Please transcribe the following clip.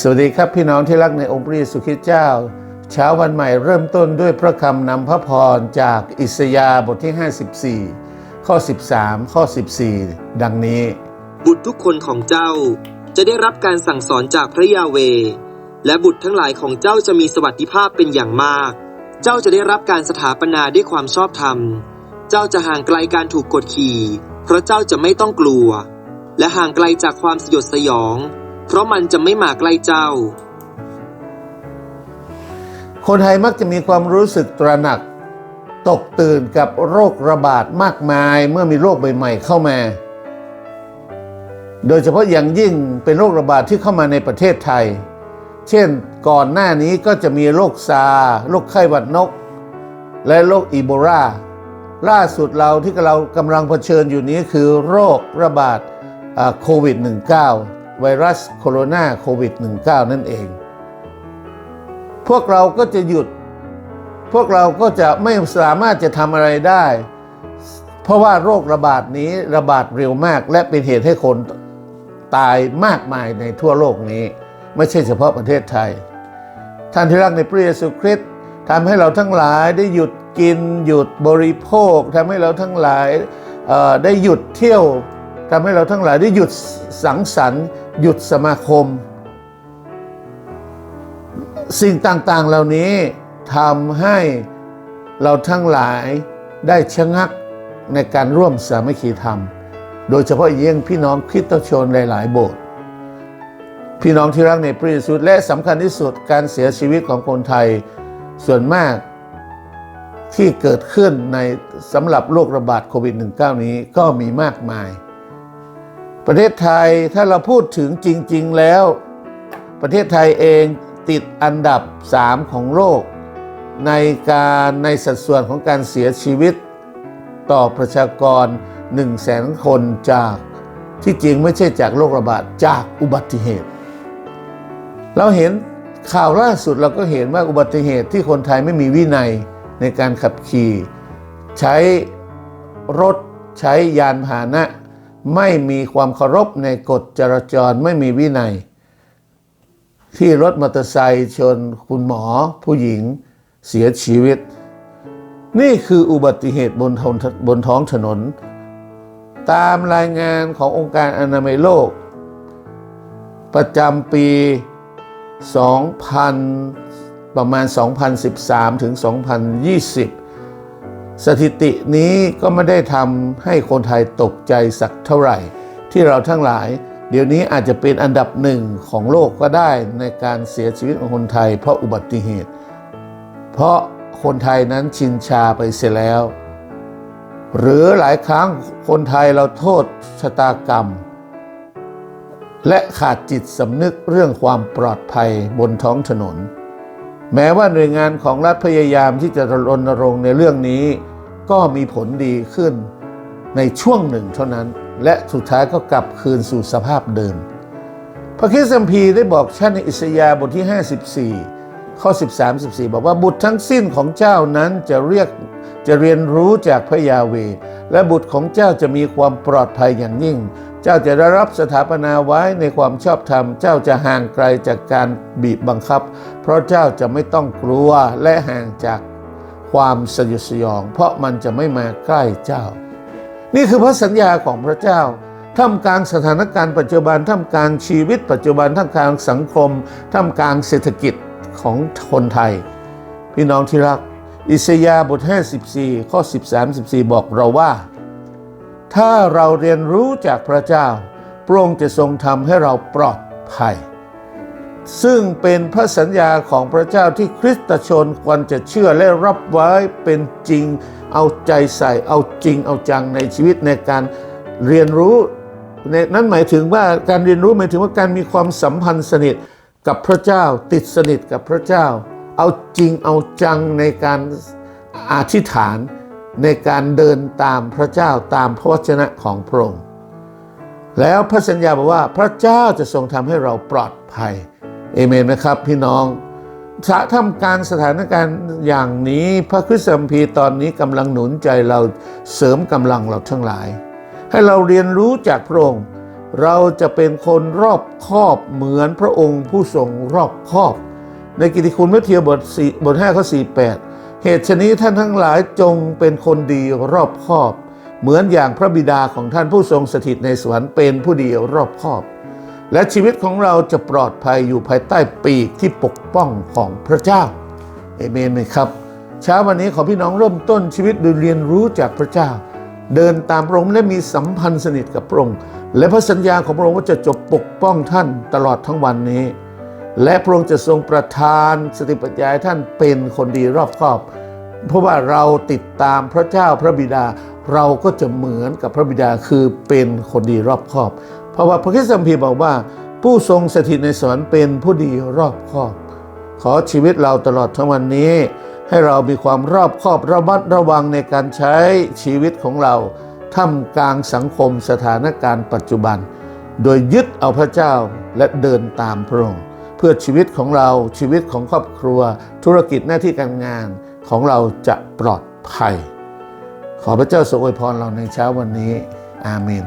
สวัสดีครับพี่น้องที่รักในองค์พระเยซูคริสต์เจ้า เช้าวันใหม่เริ่มต้นด้วยพระคำนำพระพรจากอิสยาห์บทที่ 54 ข้อ 13 ข้อ 14 ดังนี้ บุตรทุกคนของเจ้าจะได้รับการสั่งสอนจากพระยาเว และบุตรทั้งหลายของเจ้าจะมีสวัสดิภาพเป็นอย่างมาก เจ้าจะได้รับการสถาปนาด้วยความชอบธรรม เจ้าจะห่างไกลการถูกกดขี่ เพราะเจ้าจะไม่ต้องกลัว และห่างไกลจากความสยดสยอง เพราะมันจะไม่มาใกล้เจ้า คนไทยมักจะมีความรู้สึกตระหนัก ตกตื่นกับโรคระบาดมากมายเมื่อมีโรคใหม่ๆเข้ามา โดยเฉพาะอย่างยิ่งเป็นโรคระบาดที่เข้ามาในประเทศไทย เช่นก่อนหน้านี้ก็จะมีโรคซา โรคไข้หวัดนก และโรคอีโบลาล่าสุดเราที่เรากำลังเผชิญอยู่นี้คือโรคระบาดโควิด -19 ไวรัสโคโรนาโควิด -19 นั่นเอง พวกเราก็จะหยุด พวกเราก็จะไม่สามารถจะทำอะไรได้ เพราะว่าโรคระบาดนี้ระบาดเร็วมาก และเป็นเหตุให้คนตายมากมายในทั่วโลกนี้ ไม่ใช่เฉพาะประเทศไทย ท่านที่รักในพระเยซูคริสต์ทำให้เราทั้งหลายได้หยุดกินหยุดบริโภคทำให้เราทั้งหลายได้หยุดเที่ยว ทำให้เราทั้งหลายได้หยุดสังสรรค์หยุดสมาคม สิ่งต่างๆเหล่านี้ทำให้เราทั้งหลายได้ชะงักในการร่วมสามัคคีธรรม โดยเฉพาะยิ่งพี่น้องคริสตชนหลายๆ โบสถ์พี่น้องที่รักในพระเยซูและสำคัญที่สุดการเสียชีวิตของคนไทยส่วนมากที่เกิดขึ้นในสำหรับโรคระบาดโควิด -19 นี้ก็มีมากมาย ประเทศไทยถ้าเราพูดถึงจริง ๆแล้ว ประเทศไทยเองติดอันดับ 3 ของโลก ในการในสัดส่วนของการเสียชีวิต ต่อประชากร 1 0 0 0 0แสนคนจากที่จริงไม่ใช่จากโรคระบาดจากอุบัติเหตุ เราเห็นข่าวล่าสุดเราก็เห็นว่าอุบัติเหตุที่คนไทยไม่มีวินัยในการขับขี่ ใช้รถใช้ยานพาหนะ ไม่มีความเคารพในกฎจราจรไม่มีวินัย ที่รถมอเตอร์ไซค์ชนคุณหมอผู้หญิงเสียชีวิต นี่คืออุบัติเหตุบนท้องบนท้องถนน ตามรายงานขององค์การอนามัยโลก ประจำปี 2000 ประมาณ 2013 ถึง 2020 สถิตินี้ก็ไม่ได้ทำให้คนไทยตกใจสักเท่าไหร่ ที่เราทั้งหลาย เดี๋ยวนี้อาจจะเป็นอันดับหนึ่งของโลกก็ได้ในการเสียชีวิตของคนไทย เพราะอุบัติเหตุ เพราะคนไทยนั้นชินชาไปเสียแล้ว หรือหลายครั้งคนไทยเราโทษชะตากรรม และขาดจิตสำนึกเรื่องความปลอดภัยบนท้องถนน แม้ว่าหน่วยงานของรัฐพยายามที่จะรณรงค์ในเรื่องนี้ ก็มีผลดีขึ้นในช่วงหนึ่งเท่านั้น และสุดท้ายก็กลับคืนสู่สภาพเดิม พระคริสต์คัมภีได้บอกชันในอิสยาบทที่ 54 ข้อ 13 14 บอกว่าบุตรทั้งสิ้นของเจ้านั้นจะเรียกจะเรียนรู้จากพระยาเวและบุตรของเจ้าจะมีความปลอดภัยอย่างยิ่ง เจ้าจะได้รับสถาปนาไว้ในความชอบธรรม เจ้าจะห่างไกลจากการบีบบังคับ เพราะเจ้าจะไม่ต้องกลัวและห่างจากความสยดสยอง เพราะมันจะไม่มาใกล้เจ้า นี่คือพระสัญญาของพระเจ้าท่ามกลางสถานการณ์ปัจจุบันท่ามกลางชีวิต ปัจจุบันท่ามกลางสังคมท่ามกลางเศรษฐกิจของคนไทย พี่น้องที่รัก อิสยาห์บท 54 ข้อ 13 14 บอกเราว่า ถ้าเราเรียนรู้จากพระเจ้า พระองค์จะทรงทำให้เราปลอดภัย ซึ่งเป็นพระสัญญาของพระเจ้าที่คริสตชนควรจะเชื่อและรับไว้เป็นจริง เอาใจใส่ เอาจริงเอาจังในชีวิตในการเรียนรู้ในนั้นหมายถึงว่าการเรียนรู้หมายถึงว่าการมีความสัมพันธ์สนิทกับพระเจ้าติดสนิทกับพระเจ้า เอาจริงเอาจังในการอธิษฐาน ในการเดินตามพระเจ้าตามพระวจนะของพระองค์แล้วพระสัญญาบอกว่าพระเจ้าจะทรงทำให้เราปลอดภัยเอเมนไหมครับ พี่น้องสะทำการสถานการณ์อย่างนี้พระคริสตคัมภีร์ตอนนี้กำลังหนุนใจเราเสริมกำลังเราทั้งหลาย ให้เราเรียนรู้จากพระองค์เราจะเป็นคนรอบคอบเหมือนพระองค์ผู้ทรงรอบคอบ ในกิตติคุณมัทธิวบท4บท5ข้อ48 เหตุฉนี้ท่านทั้งหลายจงเป็นคนดีรอบคอบ เหมือนอย่างพระบิดาของท่านผู้ทรงสถิตในสวรรค์เป็นผู้ดีรอบคอบ และชีวิตของเราจะปลอดภัยอยู่ภายใต้ปีกที่ปกป้องของพระเจ้าเอเมนไหมครับ เช้าวันนี้ขอพี่น้องเริ่มต้นชีวิตโดยเรียนรู้จากพระเจ้า เดินตามพระองค์และมีสัมพันธ์สนิทกับพระองค์และพระสัญญาของพระองค์ว่าจะจบปกป้องท่านตลอดทั้งวันนี้ และพระองค์จะทรงประทานสติปัญญาท่านเป็นคนดีรอบคอบ เพราะว่าเราติดตามพระเจ้าพระบิดาเราก็จะเหมือนกับพระบิดาคือเป็นคนดีรอบคอบ เพราะว่าพระคิดสัมพีร์บอกว่า ผู้ทรงสถิตในสวรรค์เป็นผู้ดีรอบคอบ ขอชีวิตเราตลอดทั้งวันนี้ ให้เรามีความรอบคอบระมัดระวังในการใช้ชีวิตของเราท่ามกลางสังคมสถานการณ์ปัจจุบัน โดยยึดเอาพระเจ้าและเดินตามพระองค์ พื่อชีวิตของเราชีวิตของครอบครัว ธุรกิจหน้าที่การงานของเราจะปลอดภัย ขอพระเจ้าทรงอวยพรเราในเช้าวันนี้ อาเมน